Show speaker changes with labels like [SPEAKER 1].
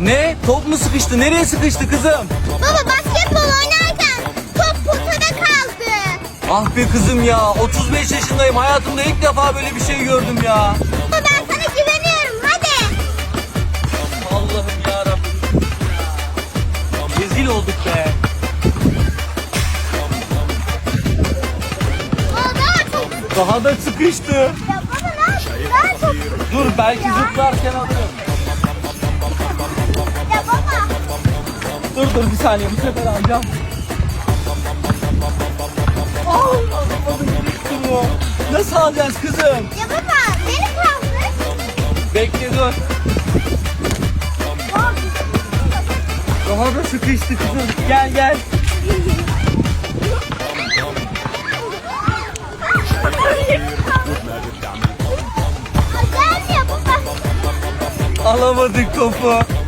[SPEAKER 1] Ne? Top mu sıkıştı? Nereye sıkıştı kızım?
[SPEAKER 2] Baba basketbol oynarken top potada kaldı.
[SPEAKER 1] Ah be kızım ya. 35 yaşındayım. Hayatımda ilk defa böyle bir şey gördüm ya.
[SPEAKER 2] Baba ben sana güveniyorum hadi.
[SPEAKER 1] Allah'ım ya Rabbim. Rezil olduk be.
[SPEAKER 2] Aa, daha çok.
[SPEAKER 1] Daha da sıkıştı.
[SPEAKER 2] Ya baba ne yapıyorsun?
[SPEAKER 1] Dur belki zıplarken alırım. Dur dur bir saniye bu sefer alacağım. Aa. Nasıl alacağız kızım?
[SPEAKER 2] Ya baba beni kaldır.
[SPEAKER 1] Bekle dur. Daha da sıkıştı kızım. Gel gel. Alamadık topu.